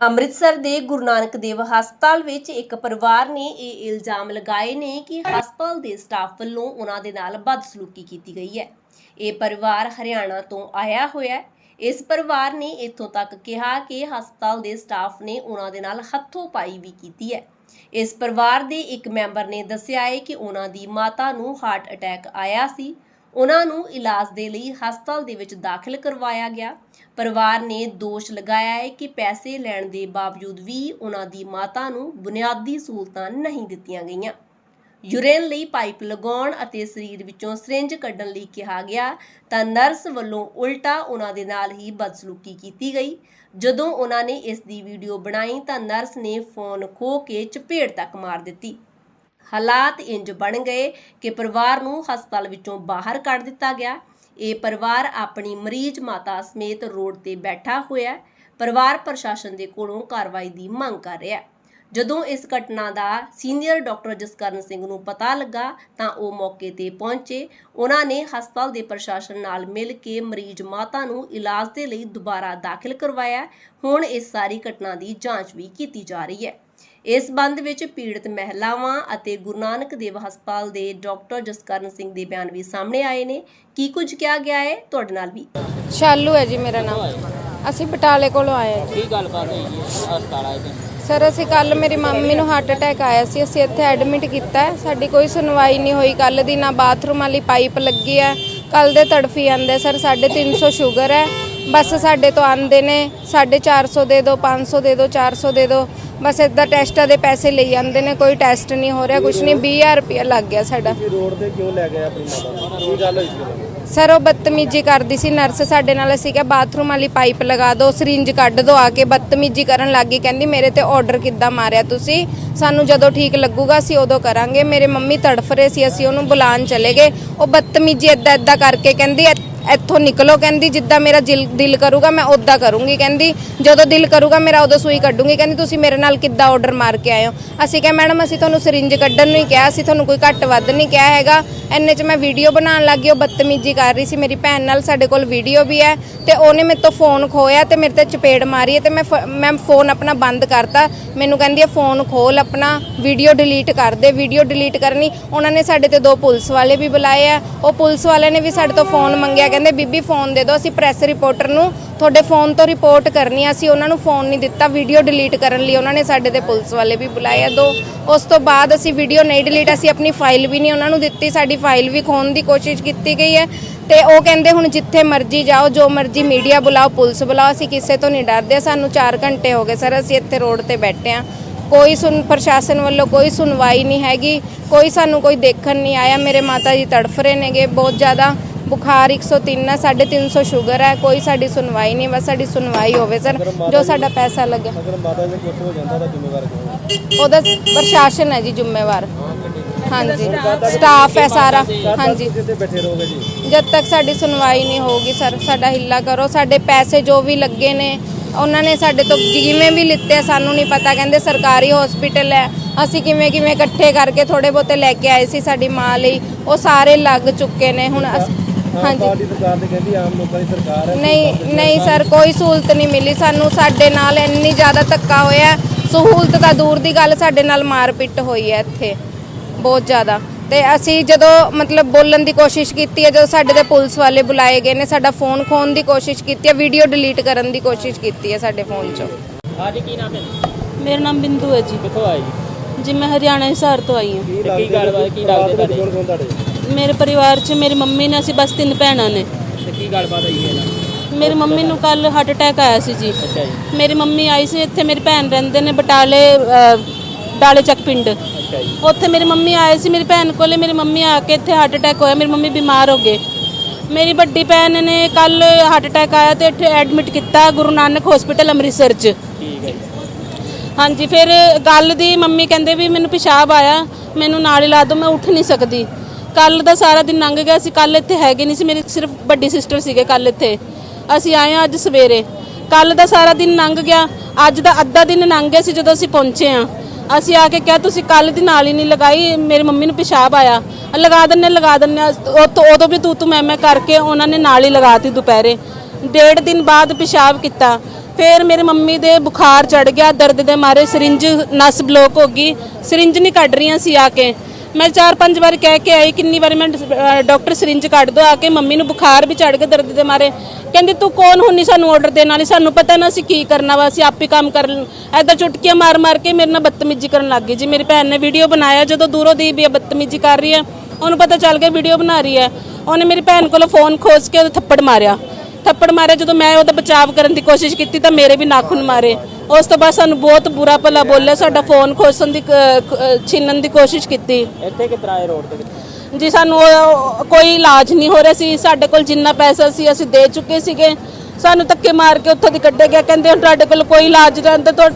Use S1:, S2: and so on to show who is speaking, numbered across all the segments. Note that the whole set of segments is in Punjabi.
S1: ਅੰਮ੍ਰਿਤਸਰ ਦੇ ਗੁਰੂ ਨਾਨਕ ਦੇਵ ਹਸਪਤਾਲ ਵਿੱਚ ਇੱਕ ਪਰਿਵਾਰ ਨੇ ਇਹ ਇਲਜ਼ਾਮ ਲਗਾਏ ਨੇ ਕਿ ਹਸਪਤਾਲ ਦੇ ਸਟਾਫ ਵੱਲੋਂ ਉਹਨਾਂ ਦੇ ਨਾਲ ਬਦਸਲੂਕੀ ਕੀਤੀ ਗਈ ਹੈ। ਇਹ ਪਰਿਵਾਰ ਹਰਿਆਣਾ ਤੋਂ ਆਇਆ ਹੋਇਆ ਹੈ। ਇਸ ਪਰਿਵਾਰ ਨੇ ਇੱਥੋਂ ਤੱਕ ਕਿਹਾ ਕਿ ਹਸਪਤਾਲ ਦੇ ਸਟਾਫ ਨੇ ਉਹਨਾਂ ਦੇ ਨਾਲ ਹੱਥੋਂ ਪਾਈ ਵੀ ਕੀਤੀ ਹੈ। ਇਸ ਪਰਿਵਾਰ ਦੇ ਇੱਕ ਮੈਂਬਰ ਨੇ ਦੱਸਿਆ ਹੈ ਕਿ ਉਹਨਾਂ ਦੀ ਮਾਤਾ ਨੂੰ ਹਾਰਟ ਅਟੈਕ ਆਇਆ ਸੀ। ਉਹਨਾਂ ਨੂੰ ਇਲਾਜ ਦੇ ਲਈ ਹਸਪਤਾਲ ਦੇ ਵਿੱਚ ਦਾਖਲ ਕਰਵਾਇਆ ਗਿਆ। ਪਰਿਵਾਰ ਨੇ ਦੋਸ਼ ਲਗਾਇਆ ਹੈ ਕਿ ਪੈਸੇ ਲੈਣ ਦੇ ਬਾਵਜੂਦ ਵੀ ਉਹਨਾਂ ਦੀ ਮਾਤਾ ਨੂੰ ਬੁਨਿਆਦੀ ਸਹੂਲਤਾਂ ਨਹੀਂ ਦਿੱਤੀਆਂ ਗਈਆਂ। ਯੂਰੇਨ ਲਈ ਪਾਈਪ ਲਗਾਉਣ ਅਤੇ ਸਰੀਰ ਵਿੱਚੋਂ ਸਿਰਿੰਜ ਕੱਢਣ ਲਈ ਕਿਹਾ ਗਿਆ ਤਾਂ ਨਰਸ ਵੱਲੋਂ ਉਲਟਾ ਉਹਨਾਂ ਦੇ ਨਾਲ ਹੀ ਬਦਸਲੂਕੀ ਕੀਤੀ ਗਈ। ਜਦੋਂ ਉਹਨਾਂ ਨੇ ਇਸ ਦੀ ਵੀਡੀਓ ਬਣਾਈ ਤਾਂ ਨਰਸ ਨੇ ਫੋਨ ਖੋ ਕੇ ਚਪੇੜ ਤੱਕ ਮਾਰ ਦਿੱਤੀ। ਹਾਲਾਤ ਇੰਜ ਬਣ ਗਏ ਕਿ ਪਰਿਵਾਰ ਨੂੰ ਹਸਪਤਾਲ ਵਿੱਚੋਂ ਬਾਹਰ ਕੱਢ ਦਿੱਤਾ ਗਿਆ। ਇਹ ਪਰਿਵਾਰ ਆਪਣੀ ਮਰੀਜ਼ ਮਾਤਾ ਸਮੇਤ ਰੋਡ ਤੇ ਬੈਠਾ ਹੋਇਆ ਹੈ। ਪਰਿਵਾਰ ਪ੍ਰਸ਼ਾਸਨ ਦੇ ਕੋਲੋਂ ਕਾਰਵਾਈ ਦੀ ਮੰਗ ਕਰ ਰਿਹਾ ਹੈ। ਜਦੋਂ ਇਸ ਘਟਨਾ ਦਾ ਸੀਨੀਅਰ ਡਾਕਟਰ ਜਸਕਰਨ ਸਿੰਘ ਨੂੰ ਪਤਾ ਲੱਗਾ ਤਾਂ ਉਹ ਮੌਕੇ ਤੇ ਪਹੁੰਚੇ। ਉਹਨਾਂ ਨੇ ਹਸਪਤਾਲ ਦੇ ਪ੍ਰਸ਼ਾਸਨ ਨਾਲ ਮਿਲ ਕੇ ਮਰੀਜ਼ ਮਾਤਾ ਨੂੰ ਇਲਾਜ ਦੇ ਲਈ ਦੁਬਾਰਾ ਦਾਖਲ ਕਰਵਾਇਆ। ਹੁਣ ਇਸ ਸਾਰੀ ਘਟਨਾ ਦੀ ਜਾਂਚ ਵੀ ਕੀਤੀ ਜਾ ਰਹੀ ਹੈ। ਇਸ ਸੰਬੰਧ ਵਿੱਚ ਪੀੜਤ ਮਹਿਲਾਵਾਂ ਅਤੇ ਗੁਰੂ ਨਾਨਕ ਦੇਵ ਹਸਪਤਾਲ ਦੇ ਡਾਕਟਰ ਜਸਕਰਨ ਸਿੰਘ ਦੇ ਬਿਆਨ ਵੀ ਸਾਹਮਣੇ ਆਏ ਨੇ। ਕੀ ਕੁਝ ਕਿਹਾ ਗਿਆ ਹੈ? ਤੁਹਾਡੇ ਨਾਲ ਵੀ।
S2: ਸ਼ਾਲੂ ਹੈ ਜੀ ਮੇਰਾ ਨਾਮ। ਅਸੀਂ ਬਟਾਲੇ ਕੋਲੋਂ ਆਏ ਹਾਂ ਜੀ।
S3: ਕੀ ਗੱਲਬਾਤ ਹੋਈ ਜੀ? ਹਸਪਤਾਲ ਆਏ ਤੇ
S2: ਸਰ ਅਸੀਂ ਕੱਲ ਮੇਰੀ ਮੰਮੀ ਨੂੰ ਹਾਰਟ ਅਟੈਕ ਆਇਆ ਸੀ। ਅਸੀਂ ਇੱਥੇ ਐਡਮਿਟ ਕੀਤਾ ਹੈ। ਸਾਡੀ ਕੋਈ ਸੁਣਵਾਈ ਨਹੀਂ ਹੋਈ। ਕੱਲ ਦੀ ਨਾ ਬਾਥਰੂਮ ਵਾਲੀ ਪਾਈਪ ਲੱਗੀ ਹੈ। ਕੱਲ ਦੇ ਤੜਫੀ ਆਂਦੇ ਸਰ 350 ਸ਼ੂਗਰ ਹੈ। ਬਸ ਸਾਡੇ ਤੋਂ ਆਂਦੇ ਨੇ 450 ਦੇ ਦਿਓ 500 ਦੇ ਦਿਓ 400 ਦੇ ਦਿਓ ਬਸ ਇਦਾਂ ਟੈਸਟਾਂ ਦੇ ਪੈਸੇ ਲਈ ਜਾਂਦੇ ਨੇ ਕੋਈ ਟੈਸਟ ਨਹੀਂ ਹੋ ਰਿਹਾ ਕੁਝ ਨਹੀਂ 20000 ਰੁਪਇਆ ਲੱਗ ਗਿਆ ਸਾਡਾ।
S4: ਤੁਸੀਂ ਰੋਡ ਤੇ ਕਿਉਂ ਲੈ ਗਏ ਆਪਣੀ ਮਾਤਾ ਨੂੰ? ਕੀ ਗੱਲ ਹੋਈ ਸੀ ਉਦੋਂ?
S2: ਸਰ ਉਹ ਬਦਤਮੀਜੀ ਕਰਦੀ ਸੀ ਨਰਸ ਸਾਡੇ ਨਾਲ ਅਸੀਂ ਕਿਹਾ ਬਾਥਰੂਮ ਵਾਲੀ ਪਾਈਪ ਲਗਾ ਦਿਓ ਸਰਿੰਜ ਕੱਢ ਦਿਓ ਆ ਕੇ ਬਦਤਮੀਜੀ ਕਰਨ ਲੱਗੀ ਕਹਿੰਦੀ ਮੇਰੇ ਤੇ ਆਰਡਰ ਕਿੱਦਾਂ ਮਾਰਿਆ ਤੁਸੀਂ? ਸਾਨੂੰ ਜਦੋਂ ਠੀਕ ਲੱਗੂਗਾ ਅਸੀਂ ਉਦੋਂ ਕਰਾਂਗੇ। ਮੇਰੇ ਮੰਮੀ ਤੜਫ ਰਹੇ ਸੀ ਅਸੀਂ ਉਹਨੂੰ ਬੁਲਾਉਣ ਚਲੇ ਗਏ। ਉਹ ਬਦਤਮੀਜੀ ਏਦਾਂ ਏਦਾਂ ਕਰਕੇ ਕਹਿੰਦੀ "ਇ- ਇੱਥੋਂ ਨਿਕਲੋ ਕਹਿੰਦੀ, ਜਿੱਦਾਂ ਮੇਰਾ ਦਿਲ ਦਿਲ ਕਰੂਗਾ ਮੈਂ ਉਦਾਂ ਕਰੂੰਗੀ ਕਹਿੰਦੀ। ਜਦੋਂ ਦਿਲ ਕਰੂਗਾ ਮੇਰਾ ਉਦੋਂ ਸੂਈ ਕੱਢੂੰਗੀ ਕਹਿੰਦੀ, ਤੁਸੀਂ ਮੇਰੇ ਨਾਲ ਕਿੱਦਾਂ ਆਰਡਰ ਮਾਰ ਕੇ ਆਏ ਹੋ? ਅਸੀਂ ਕਿਹਾ, ਮੈਡਮ, ਅਸੀਂ ਤੁਹਾਨੂੰ ਸਰਿੰਜ ਕੱਢਣ ਨੂੰ ਹੀ ਕਿਹਾ, ਅਸੀਂ ਤੁਹਾਨੂੰ ਕੋਈ ਘੱਟ ਵੱਧ ਨਹੀਂ ਕਿਹਾ ਹੈਗਾ। ਐਨੇ ਚ ਮੈਂ ਵੀਡੀਓ ਬਣਾਉਣ ਲੱਗ ਗਈ, ਉਹ ਬਦਤਮੀਜੀ ਕਰ ਰਹੀ ਸੀ। ਮੇਰੀ ਭੈਣ ਨਾਲ ਸਾਡੇ ਕੋਲ ਵੀਡੀਓ ਵੀ ਹੈ ਤੇ ਉਹਨੇ ਮੇਰੇ ਤੋਂ ਫੋਨ ਖੋਇਆ ਤੇ ਮੇਰੇ ਤੇ ਚਪੇੜ ਮਾਰੀ ਹੈ ਤੇ ਮੈਂ ਫ- ਮੈਂ ਫੋਨ ਆਪਣਾ ਬੰਦ ਕਰਤਾ। ਮੈਨੂੰ ਕਹਿੰਦੀ ਹੈ ਫੋਨ ਖੋਲ ਆਪਣਾ ਵੀਡੀਓ ਡਿਲੀਟ ਕਰ ਦੇ ਵੀਡੀਓ ਡਿਲੀਟ ਕਰਨੀ। ਉਹਨਾਂ ਨੇ ਸਾਡੇ ਤੇ ਦੋ ਪੁਲਿਸ ਵਾਲੇ ਵੀ ਬੁਲਾਏ ਆ। ਉਹ ਪੁਲਿਸ ਵਾਲਿਆਂ ਨੇ ਵੀ ਸਾਡੇ ਤੋਂ ਫੋਨ ਮੰਗਿਆ ਕਹਿੰਦੇ, ਬੀਬੀ, ਫੋਨ ਦੇ ਦਿਓ, ਅਸੀਂ ਪ੍ਰੈਸ ਰਿਪੋਰਟਰ ਨੂੰ ਤੁਹਾਡੇ ਫੋਨ ਤੋਂ ਰਿਪੋਰਟ ਕਰਨੀ ਆ। ਅਸੀਂ ਉਹਨਾਂ ਨੂੰ ਫੋਨ ਨਹੀਂ ਦਿੱਤਾ, ਵੀਡੀਓ ਡਿਲੀਟ ਕਰਨ ਲਈ ਉਹਨਾਂ ਨੇ ਸਾਡੇ ਤੇ ਪੁਲਿਸ ਵਾਲੇ ਵੀ ਬੁਲਾਏ ਆ ਦੋ। ਉਸ ਤੋਂ ਬਾਅਦ ਅਸੀਂ ਵੀਡੀਓ ਨਹੀਂ ਡਿਲੀਟ, ਅਸੀਂ ਆਪਣੀ ਫਾਈਲ ਵੀ ਨਹੀਂ ਉਹਨਾਂ ਨੂੰ ਦਿੱਤੀ, ਸਾਡੀ ਫਾਈਲ ਵੀ ਖੋਣ ਦੀ ਕੋਸ਼ਿਸ਼ ਕੀਤੀ ਗਈ ਹੈ। ਤੇ ਉਹ ਕਹਿੰਦੇ, ਹੁਣ ਜਿੱਥੇ ਮਰਜ਼ੀ ਜਾਓ, ਜੋ ਮਰਜ਼ੀ ਮੀਡੀਆ ਬੁਲਾਓ, ਪੁਲਿਸ ਬੁਲਾਓ, ਅਸੀਂ ਕਿਸੇ ਤੋਂ ਨਹੀਂ ਡਰਦੇ, ਸਾਨੂੰ 4 ਘੰਟੇ ਹੋ ਗਏ ਸਰ, ਅਸੀਂ ਇੱਥੇ ਰੋਡ ਤੇ ਬੈਠੇ ਆ ਕੋਈ ਸੁਣ, ਪ੍ਰਸ਼ਾਸਨ ਵੱਲੋਂ ਕੋਈ ਸੁਣਵਾਈ ਨਹੀਂ ਹੈਗੀ, ਕੋਈ ਸਾਨੂੰ ਕੋਈ ਦੇਖਣ ਨਹੀਂ ਆਇਆ, ਮੇਰੇ ਮਾਤਾ ਜੀ ਤੜਫ ਰਹੇ ਨੇਗੇ ਬਹੁਤ ਜ਼ਿਆਦਾ। ਬੁਖਾਰ 103 ਹੈ 350 ਸ਼ੂਗਰ ਹੈ ਕੋਈ ਸਾਡੀ ਸੁਣਵਾਈ ਨਹੀਂ ਬਸ ਸਾਡੀ ਸੁਣਵਾਈ ਹੋਵੇ ਸਰ ਜੋ ਸਾਡਾ ਪੈਸਾ ਲੱਗੇ।
S4: ਅਗਰ ਮਾਤਾ ਦੇ ਕੁਝ ਹੋ ਜਾਂਦਾ ਤਾਂ ਜ਼ਿੰਮੇਵਾਰ ਕੌਣ
S2: ਉਹਦਾ ਪ੍ਰਸ਼ਾਸਨ ਹੈ ਜੀ ਜ਼ਿੰਮੇਵਾਰ। ਹਾਂਜੀ। ਸਟਾਫ ਹੈ ਸਾਰਾ। ਹਾਂਜੀ। ਜਦ ਤੱਕ ਸਾਡੀ ਸੁਣਵਾਈ ਨਹੀਂ ਹੋਊਗੀ ਸਰ ਸਾਡਾ ਹਿੱਲਾ ਕਰੋ। ਸਾਡੇ ਪੈਸੇ ਜੋ ਵੀ ਲੱਗੇ ਨੇ ਉਹਨਾਂ ਨੇ ਸਾਡੇ ਤੋਂ ਜਿਵੇਂ ਵੀ ਲਿੱਤੇ ਸਾਨੂੰ ਨਹੀਂ ਪਤਾ। ਕਹਿੰਦੇ ਸਰਕਾਰੀ ਹਸਪੀਟਲ ਹੈ। ਅਸੀਂ ਕਿਵੇਂ ਕਿਵੇਂ ਇਕੱਠੇ ਕਰਕੇ ਥੋੜੇ ਬਹੁਤੇ ਲੈ ਕੇ ਆਏ ਸੀ ਸਾਡੀ ਮਾਂ ਲਈ। ਉਹ ਸਾਰੇ ਲੱਗ ਚੁੱਕੇ ਨੇ। ਹੁਣ ਹਾਂਜੀ।
S4: ਪਾਰਟੀ ਸਰਕਾਰ ਤੇ ਕਹਿੰਦੀ ਆਮ ਲੋਕਾਂ ਦੀ ਸਰਕਾਰ ਹੈ
S2: ਨਹੀਂ ਨਹੀਂ ਸਰ ਕੋਈ ਸਹੂਲਤ ਨਹੀਂ ਮਿਲੀ। ਸਾਨੂੰ ਸਾਡੇ ਨਾਲ ਇੰਨੀ ਜ਼ਿਆਦਾ ਧੱਕਾ ਹੋਇਆ। ਸਹੂਲਤ ਤਾਂ ਦੂਰ ਦੀ ਗੱਲ ਸਾਡੇ ਨਾਲ ਮਾਰਪਿੱਟ ਹੋਈ ਹੈ ਇੱਥੇ। ਬਹੁਤ ਜ਼ਿਆਦਾ। ਤੇ ਅਸੀਂ ਜਦੋਂ ਮਤਲਬ ਬੋਲਣ ਦੀ ਕੋਸ਼ਿਸ਼ ਕੀਤੀ ਹੈ ਜਦੋਂ ਸਾਡੇ ਤੇ ਪੁਲਿਸ ਵਾਲੇ ਬੁਲਾਏ ਗਏ ਨੇ ਸਾਡਾ ਫੋਨ ਖੋਣ ਦੀ ਕੋਸ਼ਿਸ਼ ਕੀਤੀ ਹੈ ਵੀਡੀਓ ਡਿਲੀਟ ਕਰਨ ਦੀ ਕੋਸ਼ਿਸ਼ ਕੀਤੀ ਹੈ ਸਾਡੇ ਫੋਨ 'ਚੋਂ।
S3: ਅੱਜ ਕੀ ਨਾਮ ਹੈ?
S5: ਮੇਰਾ ਨਾਮ ਬਿੰਦੂ ਹੈ ਜੀ।
S3: ਕਿੱਥੋਂ ਆਏ ਜੀ?
S5: ਜੀ ਮੈਂ ਹਰਿਆਣਾ ਹਿਸਾਰ ਤੋਂ ਆਈ ਹਾਂ।
S4: ਕੀ
S3: ਗੱਲਬਾਤ ਕੀ ਲੱਗਦੇ
S4: ਤੁਹਾਡੇ
S3: ਤੁਹਾਡੇ?
S4: ਕੌਣ ਕੌਣ ਤੁਹਾਡੇ?
S5: ਮੇਰੇ ਪਰਿਵਾਰ 'ਚ ਮੇਰੀ ਮੰਮੀ ਨੇ ਅਸੀਂ ਬਸ ਤਿੰਨ ਭੈਣਾਂ ਨੇ।
S3: ਤੇ ਕੀ ਗੱਲਬਾਤ ਹੋਈ ਹੈ? ਨਾ
S5: ਮੇਰੀ ਮੰਮੀ ਨੂੰ ਕੱਲ ਹਾਰਟ ਅਟੈਕ ਆਇਆ ਸੀ ਜੀ।
S3: ਅੱਛਾ ਜੀ।
S5: ਮੇਰੀ ਮੰਮੀ ਆਈ ਸੀ ਇੱਥੇ ਮੇਰੀ ਭੈਣ ਰਹਿੰਦੇ ਨੇ ਬਟਾਲੇ ਡਾਲੇ ਚੱਕ ਪਿੰਡ।
S3: ਅੱਛਾ ਜੀ।
S5: ਉੱਥੇ ਮੇਰੀ ਮੰਮੀ ਆਏ ਸੀ ਮੇਰੀ ਭੈਣ ਕੋਲੇ ਮੇਰੀ ਮੰਮੀ ਆ ਕੇ ਇੱਥੇ ਹਾਰਟ ਅਟੈਕ ਹੋਇਆ ਮੇਰੀ ਮੰਮੀ ਬਿਮਾਰ ਹੋ ਗਏ। ਮੇਰੀ ਵੱਡੀ ਭੈਣ ਨੇ ਕੱਲ ਹਾਰਟ ਅਟੈਕ ਆਇਆ ਤੇ ਇੱਥੇ ਐਡਮਿਟ ਕੀਤਾ ਗੁਰੂ ਨਾਨਕ ਹਸਪੀਟਲ ਅੰਮ੍ਰਿਤਸਰ 'ਚ।
S3: ਠੀਕ ਹੈ ਜੀ।
S5: ਹਾਂਜੀ ਫਿਰ ਗੱਲ ਦੀ ਮੰਮੀ ਕਹਿੰਦੇ ਵੀ ਮੈਨੂੰ ਪਿਸ਼ਾਬ ਆਇਆ ਮੈਨੂੰ ਨਾਲ ਹੀ ਲਾ ਦਿਓ ਮੈਂ ਉੱਠ ਨਹੀਂ ਸਕਦੀ। ਕੱਲ ਦਾ ਸਾਰਾ ਦਿਨ ਲੰਘ ਗਿਆ ਸੀ, ਕੱਲ ਇੱਥੇ ਹੈਗੇ ਨਹੀਂ ਸੀ, ਮੇਰੀ ਸਿਰਫ ਵੱਡੀ ਸਿਸਟਰ ਸੀਗੇ ਕੱਲ ਇੱਥੇ। ਅਸੀਂ ਆਏ ਹਾਂ ਅੱਜ ਸਵੇਰੇ। ਕੱਲ ਦਾ ਸਾਰਾ ਦਿਨ ਲੰਘ ਗਿਆ, ਅੱਜ ਦਾ ਅੱਧਾ ਦਿਨ ਲੰਘ ਗਿਆ ਸੀ ਜਦੋਂ ਅਸੀਂ ਪਹੁੰਚੇ ਹਾਂ। ਅਸੀਂ ਆ ਕੇ ਕਿਹਾ, ਤੁਸੀਂ ਕੱਲ ਦੀ ਨਾਲ ਹੀ ਨਹੀਂ ਲਗਾਈ, ਮੇਰੀ ਮੰਮੀ ਨੂੰ ਪਿਸ਼ਾਬ ਆਇਆ। ਲਗਾ ਦਿੰਨੇ ਲਗਾ ਦਿੰਨੇ ਉਹ ਤੋਂ, ਉਦੋਂ ਵੀ ਤੂੰ ਤੂੰ, ਮੈਂ ਮੈਂ ਕਰਕੇ ਉਹਨਾਂ ਨੇ ਨਾਲ ਹੀ ਲਗਾਤੀ ਦੁਪਹਿਰੇ। ਡੇਢ ਦਿਨ ਬਾਅਦ ਪਿਸ਼ਾਬ ਕੀਤਾ। ਫਿਰ ਮੇਰੇ ਮੰਮੀ ਦੇ ਬੁਖਾਰ ਚੜ ਗਿਆ, ਦਰਦ ਦੇ ਮਾਰੇ, ਸਿਰਿੰਜ ਨਸ ਬਲੋਕ ਹੋ ਗਈ। ਸਿਰਿੰਜ ਨਹੀਂ ਕੱਢ ਰਹੀਆਂ ਸੀ ਆ ਕੇ। ਮੈਂ ਚਾਰ ਪੰਜ ਵਾਰ ਕਹਿ ਕੇ ਆਈ, ਕਿੰਨੀ ਵਾਰੀ ਮੈਂ ਡਾਕਟਰ ਸਿਰਿੰਜ ਕੱਢ ਦੋ, ਆ ਕੇ ਮੰਮੀ ਨੂੰ ਬੁਖਾਰ ਵੀ ਚੜ ਗਿਆ ਦਰਦ ਦੇ ਮਾਰੇ। ਕਹਿੰਦੀ, ਤੂੰ ਕੌਣ ਹੁੰਨੀ ਸਾਨੂੰ ਆਰਡਰ ਦੇਣ ਵਾਲੀ? ਸਾਨੂੰ ਪਤਾ ਨਾ ਅਸੀਂ ਕੀ ਕਰਨਾ ਵਾ, ਅਸੀਂ ਆਪੇ ਕੰਮ ਕਰ ਐਦਾਂ ਚੁਟਕੀਆਂ ਮਾਰ ਮਾਰ ਕੇ ਮੇਰੇ ਨਾਲ ਬਦਤਮੀਜ਼ੀ ਕਰਨ ਲੱਗ ਗਈ ਜੀ। ਮੇਰੀ ਭੈਣ ਨੇ ਵੀਡੀਓ ਬਣਾਇਆ, ਜਦੋਂ ਦੂਰੋਂ ਦੀ ਵੀ ਬਦਤਮੀਜ਼ੀ ਕਰ ਰਹੀ ਹੈ, ਉਹਨੂੰ ਪਤਾ ਚੱਲ ਗਿਆ ਵੀਡੀਓ ਬਣਾ ਰਹੀ ਹੈ। ਉਹਨੇ ਮੇਰੀ ਭੈਣ ਕੋਲੋਂ ਫੋਨ ਖੋਸ ਕੇ ਉਹਦੇ ਥੱਪੜ ਮਾਰਿਆ। ਥੱਪੜ ਮਾਰਿਆ, ਜਦੋਂ ਮੈਂ ਉਹਦਾ ਬਚਾਅ ਕਰਨ ਦੀ ਕੋਸ਼ਿਸ਼ ਕੀਤੀ ਤਾਂ ਮੇਰੇ ਵੀ ਨਾਖੂਨ ਮਾਰੇ। ਉਸ ਤੋਂ ਬਾਅਦ ਸਾਨੂੰ ਬਹੁਤ ਬੁਰਾ ਭਲਾ ਬੋਲਿਆ ਸਾਡਾ ਫੋਨ ਖੋਸਣ ਦੀ ਛੀਨਣ ਦੀ ਕੋਸ਼ਿਸ਼ ਕੀਤੀ।
S3: ਇੱਥੇ ਕਿਤਰਾ ਆਏ ਰੋਡ ਤੇ?
S5: ਜੀ ਸਾਨੂੰ ਉਹ- ਕੋਈ ਇਲਾਜ ਨਹੀਂ ਹੋ ਰਿਹਾ ਸੀ। ਸਾਡੇ ਕੋਲ ਜਿੰਨਾ ਪੈਸਾ ਸੀ ਅਸੀਂ ਦੇ ਚੁੱਕੇ ਸੀਗੇ। ਸਾਨੂੰ ਧੱਕੇ ਮਾਰ ਕੇ ਉੱਥੋਂ ਦੀ ਕੱਢਿਆ ਗਿਆ। ਕਹਿੰਦੇ ਹੁਣ ਤੁਹਾਡੇ ਕੋਲ ਕੋਈ ਇਲਾਜ ਨਹੀਂ ਤਾਂ ਤੁਹਾ-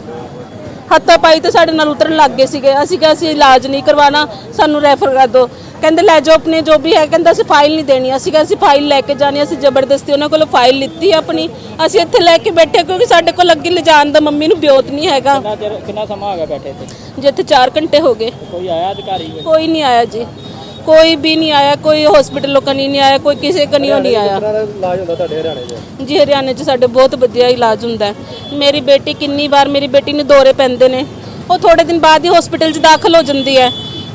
S5: ਹੱਥਾਂ ਪਾਈ ਤੇ ਸਾਡੇ ਨਾਲ ਉਤਰਨ ਲੱਗ ਗਏ ਸੀਗੇ। ਅਸੀਂ ਕਿਹਾ ਅਸੀਂ ਇਲਾਜ ਨਹੀਂ ਕਰਵਾਉਣਾ ਸਾਨੂੰ ਰੈਫਰ ਕਰ ਦਿਓ। ਕਹਿੰਦੇ ਲੈ ਜਾਓ ਆਪਣੇ ਜੋ ਵੀ ਹੈ। ਕਹਿੰਦਾ ਅਸੀਂ ਫਾਈਲ ਨਹੀਂ ਦੇਣੀ। ਅਸੀਂ ਕਿਹਾ ਅਸੀਂ ਫਾਈਲ ਲੈ ਕੇ ਜਾਣੀ ਅਸੀਂ ਜ਼ਬਰਦਸਤੀ ਉਹਨਾਂ ਕੋਲੋਂ ਫਾਈਲ ਲਿੱਤੀ ਆਪਣੀ। ਅਸੀਂ ਇੱਥੇ ਲੈ ਕੇ ਬੈਠੇ ਕਿਉਂਕਿ ਸਾਡੇ ਕੋਲ ਅੱਗੇ ਲਿਜਾਣ ਦਾ ਮੰਮੀ ਨੂੰ ਬਿਓਤ ਨਹੀਂ ਹੈਗਾ।
S3: ਕਿੰਨਾ ਸਮਾਂ ਹੋ ਗਿਆ ਬੈਠੇ ਇੱਥੇ?
S5: ਜਿੱਥੇ 4 ਘੰਟੇ ਹੋ ਗਏ।
S3: ਕੋਈ ਆਇਆ ਅਧਿਕਾਰੀ?
S5: ਕੋਈ ਨਹੀਂ ਆਇਆ ਜੀ। ਕੋਈ ਵੀ ਨਹੀਂ ਆਇਆ ਕੋਈ ਹਸਪੀਟਲ ਲੋਕਾਂ ਨਹੀਂ ਆਇਆ ਕੋਈ ਕਿਸੇ ਕਨੀਓ ਨਹੀਂ ਆਇਆ।
S4: ਕਿੰਨਾ ਦਾ ਇਲਾਜ ਹੁੰਦਾ ਤੁਹਾਡੇ ਹਰਿਆਣੇ 'ਚ?
S5: ਜੀ ਹਰਿਆਣੇ 'ਚ ਸਾਡੇ ਬਹੁਤ ਵਧੀਆ ਇਲਾਜ ਹੁੰਦਾ ਹੈ। ਮੇਰੀ ਬੇਟੀ ਕਿੰਨੀ ਵਾਰ ਮੇਰੀ ਬੇਟੀ ਨੂੰ ਦੌਰੇ ਪੈਂਦੇ ਨੇ। ਉਹ ਥੋੜੇ ਦਿਨ ਬਾਅਦ ਹੀ ਹਸਪੀਟਲ 'ਚ ਦਾਖਲ ਹੋ ਜਾਂਦੀ ਹੈ।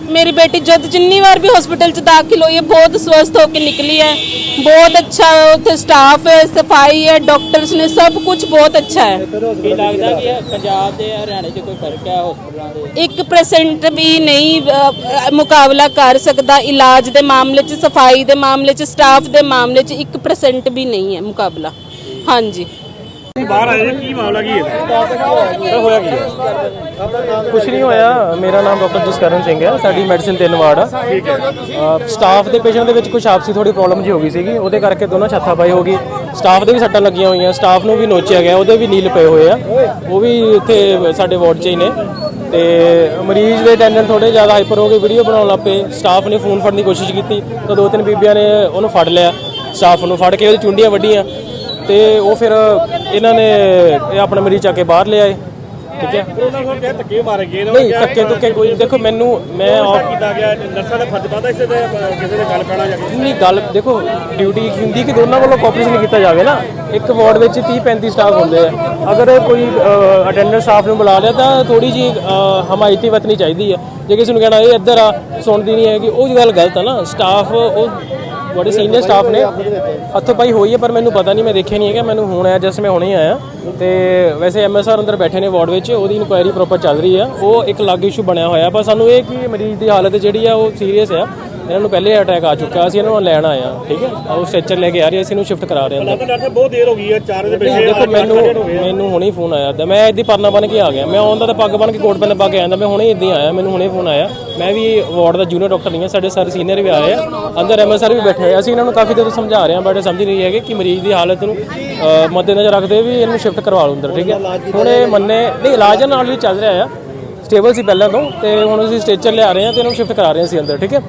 S5: ਮੇਰੀ ਬੇਟੀ ਜਦ ਜਿੰਨੀ ਵਾਰ ਵੀ ਹਸਪੀਟਲ 'ਚ ਦਾਖਲ ਹੋਈ ਹੈ ਬਹੁਤ ਸਵਸਥ ਹੋ ਕੇ ਨਿਕਲੀ ਹੈ। ਬਹੁਤ ਅੱਛਾ ਉੱਥੇ ਸਟਾਫ ਹੈ ਸਫ਼ਾਈ ਹੈ ਡਾਕਟਰਸ ਨੇ ਸਭ ਕੁਝ ਬਹੁਤ ਅੱਛਾ ਹੈ।
S3: ਕੀ ਲੱਗਦਾ ਕਿ ਪੰਜਾਬ ਦੇ ਹਰਿਆਣੇ 'ਚ ਕੋਈ ਫ਼ਰਕ ਹੈ ਹਸਪਤਾਲਾਂ ਦੇ
S5: 1% ਵੀ ਨਹੀਂ ਮੁਕਾਬਲਾ ਕਰ ਸਕਦਾ। ਇਲਾਜ ਦੇ ਮਾਮਲੇ 'ਚ ਸਫ਼ਾਈ ਦੇ ਮਾਮਲੇ 'ਚ ਸਟਾਫ ਦੇ ਮਾਮਲੇ 'ਚ 1% ਵੀ ਨਹੀਂ ਹੈ ਮੁਕਾਬਲਾ। ਹਾਂਜੀ।
S4: ਹੋਇਆ ਕੀ ਕੁਝ ਨਹੀਂ ਹੋਇਆ ਮੇਰਾ ਨਾਮ ਡਾਕਟਰ ਜਸਕਰਨ ਸਿੰਘ ਹੈ ਸਾਡੀ ਮੈਡੀਸਿਨ ਤਿੰਨ ਵਾਰਡ ਆ। ਸਟਾਫ ਦੇ ਪੇਸ਼ੈਂਟ ਦੇ ਵਿੱਚ ਕੁਝ ਆਪਸੀ ਥੋੜੀ ਪ੍ਰੋਬਲਮ ਜੀ ਹੋ ਗਈ ਸੀਗੀ ਉਹਦੇ ਕਰਕੇ ਦੋਨੋਂ ਛੱਥਾ ਪਾਈ ਹੋ ਗਈ। ਸਟਾਫ ਦੇ ਵੀ ਸੱਟਾਂ ਲੱਗੀਆਂ ਹੋਈਆਂ ਸਟਾਫ ਨੂੰ ਵੀ ਨੋਚਿਆ ਗਿਆ ਉਹਦੇ ਵੀ ਨੀਲ ਪਏ ਹੋਏ ਆ। ਉਹ ਵੀ ਇੱਥੇ ਸਾਡੇ ਵਾਰਡ 'ਚ ਹੀ ਨੇ। ਤੇ ਮਰੀਜ਼ ਦੇ ਟੈਂਡਨ ਥੋੜੇ ਜ਼ਿਆਦਾ ਹਾਈਪਰ ਹੋ ਗਏ ਵੀਡੀਓ ਬਣਾਉਣ ਲੱਗ ਪਏ। ਸਟਾਫ ਨੇ ਫੋਨ ਫੜਨ ਦੀ ਕੋਸ਼ਿਸ਼ ਕੀਤੀ ਤਾਂ ਦੋ ਤਿੰਨ ਬੀਬੀਆਂ ਨੇ ਉਹਨੂੰ ਫੜ ਲਿਆ। ਸਟਾਫ ਨੂੰ ਫੜ ਕੇ ਉਹਦੀ ਚੁੰਡੀਆਂ ਵੱਡੀਆਂ ਤੇ ਉਹ ਫਿਰ ਇਹਨਾਂ ਨੇ ਇਹ ਆਪਣਾ ਮਰੀਜ਼ ਚੱਕ ਕੇ ਬਾਹਰ ਲਿਆਏ ਠੀਕ ਹੈ।
S6: ਉਹਨਾਂ ਕਿਹਾ ਧੱਕੇ ਮਾਰੇ ਗਏ ਨੇ
S4: ਨਹੀਂ ਧੱਕੇ ਧੁੱਕੇ ਕੋਈ ਦੇਖੋ ਮੈਨੂੰ ਮੈਂ ਆਪ-
S6: ਕੀਤਾ ਗਿਆ ਨਰਸਾਂ ਦਾ ਫਰਜ਼ ਪਾਦਾ ਇਸੇ ਤੇ ਕਿਸੇ ਦੇ ਗੱਲ ਪੈਣਾ ਜਾ ਕੇ
S4: ਨਹੀਂ ਗੱਲ ਦੇਖੋ ਡਿਊਟੀ ਕੀ ਹੁੰਦੀ ਕਿ ਦੋਨਾਂ ਵੱਲੋਂ ਕੋਆਪਰੇਸ਼ਨ ਨਹੀਂ ਕੀਤਾ ਜਾਵੇ ਨਾ। ਇੱਕ ਵਾਰਡ ਵਿੱਚ 30 35 ਸਟਾਫ ਹੁੰਦੇ ਆ। ਅਗਰ ਕੋਈ ਅਟੈਂਡੈਂਟ ਸਟਾਫ ਨੂੰ ਬੁਲਾ ਲਿਆ ਤਾਂ ਥੋੜੀ ਜੀ ਹਮਾਇਤੀ ਵਰਤਣੀ ਚਾਹੀਦੀ ਹੈ। ਜੇ ਕਿਸੇ ਨੂੰ ਕਹਿਣਾ ਇਹ ਇੱਧਰ ਆ ਸੁਣਦੀ ਨਹੀਂ ਹੈਗੀ ਉਹ ਗੱਲ ਗਲਤ ਆ ਨਾ। ਸਟਾਫ ਉਹ ਬੜੇ ਸੀਨੀਅਰ ਸਟਾਫ ਨੇ। ਹੱਥੋਂ ਪਾਈ ਹੋਈ ਹੈ, ਪਰ ਮੈਨੂੰ ਪਤਾ ਨਹੀਂ, ਮੈਂ ਦੇਖਿਆ ਨਹੀਂ ਹੈਗਾ। ਮੈਨੂੰ ਹੁਣ ਆਇਆ ਜਸ ਮੈਂ ਹੁਣੇ ਆਇਆ। ਤੇ ਵੈਸੇ ਐਮਐਸਆਰ ਅੰਦਰ ਬੈਠੇ ਨੇ ਵਾਰਡ ਵਿੱਚ, ਉਹਦੀ ਇਨਕੁਆਇਰੀ ਪ੍ਰੋਪਰ ਚੱਲ ਰਹੀ ਆ। ਉਹ ਇੱਕ ਅਲੱਗ ਇਸ਼ੂ ਬਣਿਆ ਹੋਇਆ। ਪਰ ਸਾਨੂੰ ਇਹ ਕਿ ਮਰੀਜ਼ ਦੀ ਹਾਲਤ ਜਿਹੜੀ ਆ, ਉਹ ਸੀਰੀਅਸ ਆ। ਇਹਨਾਂ ਨੂੰ ਪਹਿਲੇ ਅਟੈਕ ਆ ਚੁੱਕਾ ਅਸੀਂ ਇਹਨਾਂ ਨੂੰ ਲੈਣ ਆਏ ਆ ਠੀਕ ਹੈ? ਉਹ ਸਟ੍ਰੈਚਰ ਲੈ ਕੇ ਆ ਰਹੇ ਅਸੀਂ ਇਹਨੂੰ ਸ਼ਿਫਟ ਕਰਾ ਰਹੇ ਹਾਂ ਅੰਦਰ।
S6: ਡਾਕਟਰ ਸਾਹਿਬ ਬਹੁਤ ਦੇਰ ਹੋ ਗਈ ਹੈ 4 ਵਜੇ ਬੈਠੇ
S4: ਦੇਖੋ ਮੈਨੂੰ ਮੈਨੂੰ ਹੁਣੇ ਫੋਨ ਆਇਆ ਤਾਂ ਮੈਂ ਇੱਦੀ ਪਰਨਾ ਬਣ ਕੇ ਆ ਗਿਆ। ਮੈਂ ਆਉਂਦਾ ਤਾਂ ਪੱਗ ਬਣ ਕੇ ਕੋਟ ਪੈਨ ਪਾ ਕੇ ਆਇਆ ਮੈਂ ਹੁਣੇ ਇੱਦਾਂ ਆਇਆ ਮੈਨੂੰ ਹੁਣੇ ਫੋਨ ਆਇਆ। ਮੈਂ ਵੀ ਵਾਰਡ ਦਾ ਜੂਨੀਅਰ ਡਾਕਟਰ ਨਹੀਂ ਹਾਂ ਸਾਡੇ ਸਾਰੇ ਸੀਨੀਅਰ ਵੀ ਆਏ ਆ। ਅੰਦਰ ਐਮਐਸਆਰ ਵੀ ਬੈਠੇ ਆ। ਅਸੀਂ ਇਹਨਾਂ ਨੂੰ ਕਾਫੀ ਦੇਰ ਤੋਂ ਸਮਝਾ ਰਹੇ ਹਾਂ ਬਟ ਸਮਝ ਨਹੀਂ ਹੈਗੇ ਕਿ ਮਰੀਜ਼ ਦੀ ਹਾਲਤ ਨੂੰ ਅਹ, ਮੱਦੇਨਜ਼ਰ ਰੱਖਦੇ ਵੀ ਇਹਨੂੰ ਸ਼ਿਫਟ ਕਰਵਾ ਲਓ ਅੰਦਰ ਠੀਕ ਹੈ? ਹੁਣ ਇਹ ਮੰਨੇ ਨਹੀਂ ਇਲਾਜ ਨਾਲ ਵੀ ਚੱਲ ਰਿਹਾ ਆ। ਸਟੇਬਲ ਸੀ ਪਹਿਲਾਂ ਤੋਂ ਤੇ ਹੁਣ ਅਸੀਂ ਸਟੇਚਰ ਲਿਆ ਰਹੇ ਹਾਂ ਤੇ ਇਹਨੂੰ ਸ਼ਿਫਟ ਕਰਾ ਰਹੇ ਹਾਂ ਅਸੀਂ ਅੰਦਰ ਠੀਕ ਹੈ?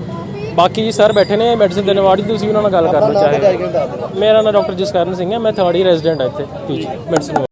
S4: ਬਾਕੀ ਜੀ ਸਰ ਬੈਠੇ ਨੇ ਮੈਡੀਸਿਨ ਦੇਣ ਵਾਲੀ ਤੁਸੀਂ ਉਹਨਾਂ ਨਾਲ ਗੱਲ ਕਰ ਲਓ ਚਾਹੇ। ਮੇਰਾ ਨਾਮ ਡਾਕਟਰ ਜਸਕਰਨ ਸਿੰਘ ਹੈ ਮੈਂ ਥਰਡ ਹੀ ਰੈਜ਼ੀਡੈਂਟ ਹਾਂ ਇੱਥੇ ਪੀਜੀ ਮੈਡੀਸਿਨ